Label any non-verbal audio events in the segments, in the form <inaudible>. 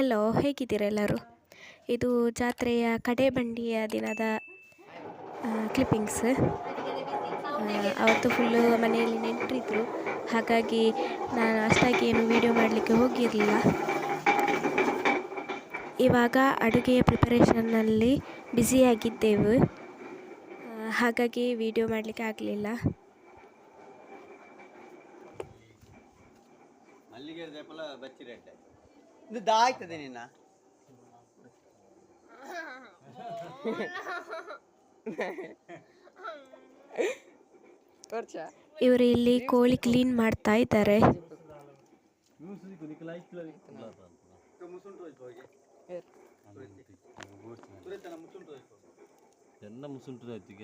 Hello ಹೇಗಿದ್ದೀರೆಲ್ಲರೂ ಇದು ಜಾತ್ರೆಯ ಕಡೆ ಬಂಡಿಯ ದಿನದ ಕ್ಲಿಪ್ಪಿಂಗ್ಸ್ ಅವತ್ತು ಫುಲ್ಲು ಮನೆಯಲ್ಲಿ ನೆಂಟರಿದ್ರು ಹಾಗಾಗಿ ನಾನು ಅಷ್ಟಾಗಿ ಏನು ವೀಡಿಯೋ ಮಾಡಲಿಕ್ಕೆ ಹೋಗಿರಲಿಲ್ಲ. ಇವಾಗ ಅಡುಗೆಯ ಪ್ರಿಪರೇಷನ್ನಲ್ಲಿ ಬ್ಯುಸಿಯಾಗಿದ್ದೆವು ಹಾಗಾಗಿ ವೀಡಿಯೋ ಮಾಡಲಿಕ್ಕೆ ಆಗಲಿಲ್ಲ. ಮಲ್ಲಿಗೆ ಇದು ದಾಯ್ತದೆ ನಿನ್ನ. ಇವರು ಇಲ್ಲಿ ಕೋಳಿ ಕ್ಲೀನ್ ಮಾಡ್ತಾ ಇದ್ದಾರೆ. ಎನ್ನ ಮುಸುಂಟು ಆಯ್ತು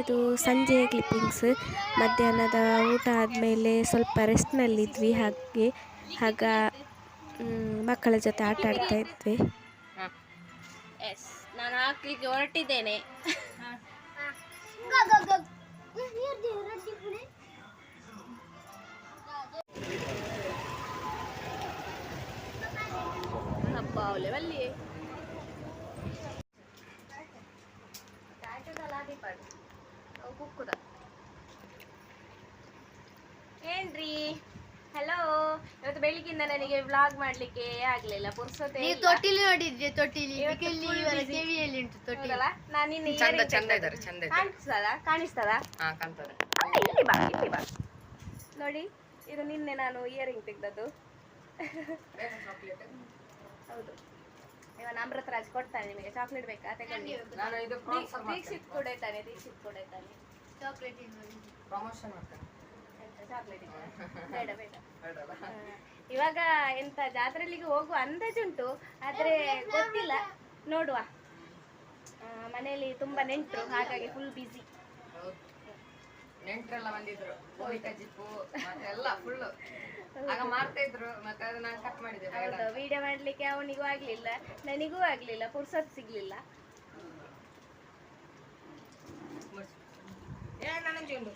ಇದು ಸಂಜೆಯ ಕ್ಲಿಪ್ಪಿಂಗ್ಸ್ ಮಧ್ಯಾಹ್ನದ ಊಟ ಆದಮೇಲೆ ಸ್ವಲ್ಪ ರೆಸ್ಟ್ನಲ್ಲಿದ್ವಿ ಹಾಗೆ, ಆಗ ಮಕ್ಕಳ ಜೊತೆ ಆಟ ಆಡ್ತಾ ಇದ್ವಿ. ಎಸ್ ನಾನು ಹಾಕ್ಲಿಕ್ಕೆ ಹೊರಟಿದ್ದೇನೆ. ಹಬ್ಬ ಅವಳೆ ಬಲ್ಲಿ ಏನ್ರಿ ಹಲೋ ಇವತ್ತು ಬೆಳಿಗ್ಗಿಂದ ನನಗೆ ವ್ಲಾಗ್ ಮಾಡ್ಲಿಕ್ಕೆ ಆಗ್ಲಿಲ್ಲ ಪುರ್ಸೊತೆ ನೀವು. ತೊಟ್ಟಿಲಿ ನೋಡಿದ್ರೆ ತೊಟ್ಟಿಲಿ. ಕಿವಿಯಲ್ಲಿ ಉಂಟು ತೊಟ್ಟಿಲ. ನಾನು ನಾನ್ ನಿನ್ನೆ ಚಂದ ಚಂದ ಇದ್ದಾರೆ ಚಂದ ಕಾಣಿಸ್ತದ? ಕಾಣಿಸ್ತದ? ಹಾ ಕಾಣ್ತದೆ. ಅಲ್ಲ, ಇಲ್ಲಿ ಬಾ ಇಲ್ಲಿ ಬಾ. ನೋಡಿ ಇದು ನಿನ್ನೆ ನಾನು ಇಯರಿಂಗ್ ತೆಗ್ದದ್ದು ಹೌದು. ಇವನ್ ಅಮೃತ ರಾಜ್ ಕೊಡ್ತಾನೆ ನಿಮಗೆ. ಚಾಕ್ಲೇಟ್ ಬೇಕಾ? ತೆಗೊಂಡು ನಾನು ಇದು ದೀಕ್ಷ- ದೀಕ್ಷಿತ್ ಕೂಡ ಇದ್ದಾನೆ ದೀಕ್ಷಿತ್ ಕೂಡ ಇದ್ದಾನೆ. ಚಾಕ್ಲೇಟ್ ಪ್ರಮೋಷನ್ ಮಾಡ್ತೇನೆ. <laughs> ಬೇಡ ಬೇಡ. ಇವಾಗ ಎಂತ ಜಾತ್ರೆಲಿಗೆ ಹೋಗುವ ಅಂದಾಜುಂಟು ಆದ್ರೆ ಗೊತ್ತಿಲ್ಲ. ನೋಡುವ. ಮನೆಯಲ್ಲಿ ತುಂಬಾ ನೆಂಟ್ರು ಹಾಗಾಗಿ ಫುಲ್ ಬಿಸಿ ನೆಂಟರೆಲ್ಲ ಬಂದಿದ್ರು. ಕೋಳಿಕ ಜಿಪ್ಪು ಮತ್ತೆ ಎಲ್ಲ ಫುಲ್ ಆಗ ಮಾಡ್ತಾ ಇದ್ರು ಮತ್ತೆ ಅದು ನಾನು ಕಟ್ ಮಾಡಿದೆ ಬೇಡ ಹೌದು ವಿಡಿಯೋ ಮಾಡ್ಲಿಕ್ಕೆ ಅವನಿಗೂ ಆಗ್ಲಿಲ್ಲ ನನಗೂ ಆಗ್ಲಿಲ್ಲ ಪುರ್ಸತ್ ಸಿಗ್ಲಿಲ್ಲ. ಏ ನನಂಜಿ ಉಂಟು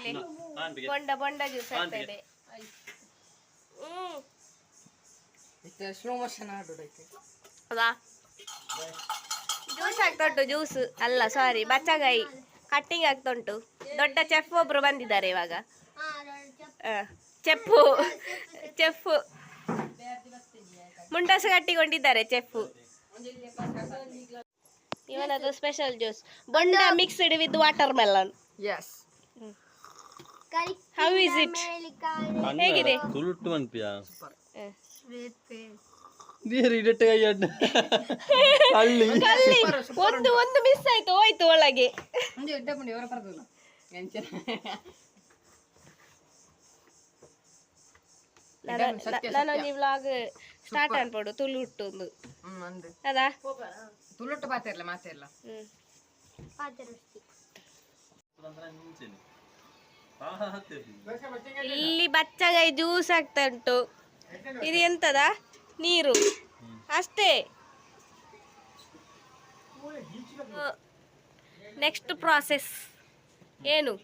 ಇಲ್ಲಿ ಬೊಂಡ ಬೊಂಡ ಜ್ಯೂಸ್ ಆಗ್ತಾ ಇದೆ. ಸ್ಲೋ ಮೋಷನ್ ಜ್ಯೂಸ್ ಆಗ್ತಾ ಉಂಟು ಜ್ಯೂಸ್ ಅಲ್ಲ ಸಾರಿ ಬಚ್ಚಗಾಯಿ. ಕಟ್ಟಿಂಗ್ ಆಗ್ತಾ ಉಂಟು ದೊಡ್ಡ ಚೆಫ್ ಒಬ್ರು ಬಂದಿದ್ದಾರೆ ಇವಾಗ. ಆ, ಚೆಫು ಚೆಫ್ ಮುಂಡಾಸು ಕಟ್ಟಿಕೊಂಡಿದ್ದಾರೆ ಚೆಫ್ ಇವನದು ಸ್ಪೆಷಲ್ ಜ್ಯೂಸ್ ಬೊಂಡ mixed with watermelon yes how is it ಹೇಗಿದೆ? ತುಳುಟ್ಟು ಮನ್ಪಿಯಾ ಅಡ್ಡ. ಅಲ್ಲಿ ಒಂದು ಒಂದು ಮಿಸ್ ಆಯ್ತು ಹೋಯ್ತು ಒಳಗೆ. ನಾನು ಈ ವ್ಲಾಗ್ ಸ್ಟಾರ್ಟ್ ಅನ್ಪಡು ತುಳು ಹುಟ್ಟೊಂದು ಹ್ಮ್ ಅದಾ? ತುಳುಟ್ಟು ಮಾತೆ ಇರಲ್ಲ ಮಾತೆ ಇಲ್ಲ. ಇಲ್ಲಿ ಬಚ್ಚಗಾಯಿ ಜ್ಯೂಸ್ ಆಗ್ತಾ ಉಂಟು? ಇದು ಎಂತದ? ನೀರು. ಅಷ್ಟೇ. ನೆಕ್ಸ್ಟ್ ಪ್ರಾಸೆಸ್ ಏನು?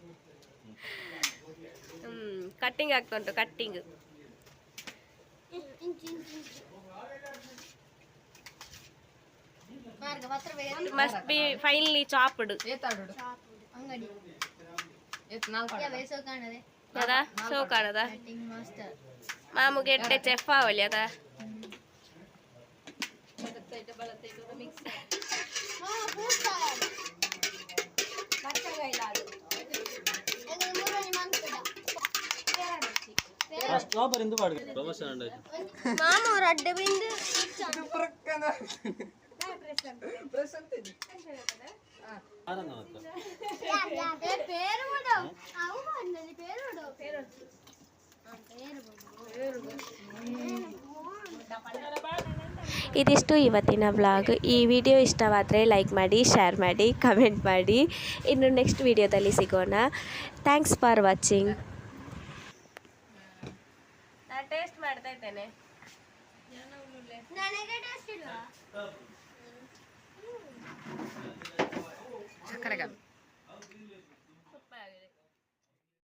ಕಟ್ಟಿಂಗ್ ಆಗ್ತಾ ಉಂಟು cutting must be finally chopped ಏತಾಡು ಅಂಗಡಿ ಏತ್ ನಾಲ್ಕು ಯಾವ ಹೆಸರು ಕಾಣದೆ ಅದ ಸೋಕಾಣದ ಕಟಿಂಗ್ ಮಾಸ್ಟರ್ ಮಾಮುಗೆ ಎಡ್ಡೆ ಚೆಫ್ ಆವಲಿ ಅದ ಸ್ಟ್ರಾಬೆರಿ ಎಂದು ಪಾಡ್ಗ ಪ್ರಮೋಷನ್ ಉಂಟಾಯ್ತು ಮಾಮ ಅವ್ರ ಅಡ್ಡ ಬಿಂದು ಆನಂದ ಇದಿಷ್ಟು ಇವತ್ತಿನ ವ್ಲಾಗ್. ಈ ವಿಡಿಯೋ ಇಷ್ಟವಾದರೆ ಲೈಕ್ ಮಾಡಿ ಶೇರ್ ಮಾಡಿ ಕಮೆಂಟ್ ಮಾಡಿ. ಇನ್ನು ನೆಕ್ಸ್ಟ್ ವಿಡಿಯೋದಲ್ಲಿ ಸಿಗೋಣ. ಥ್ಯಾಂಕ್ಸ್ ಫಾರ್ ವಾಚಿಂಗ್ ಟೇಸ್ಟ್ ಮಾಡ್ತಾ ಇದ್ದೇನೆ. ನನಗೆ ಟೇಸ್ಟ್ ಇಲ್ವಾ ಸಕ್ಕರೆಗ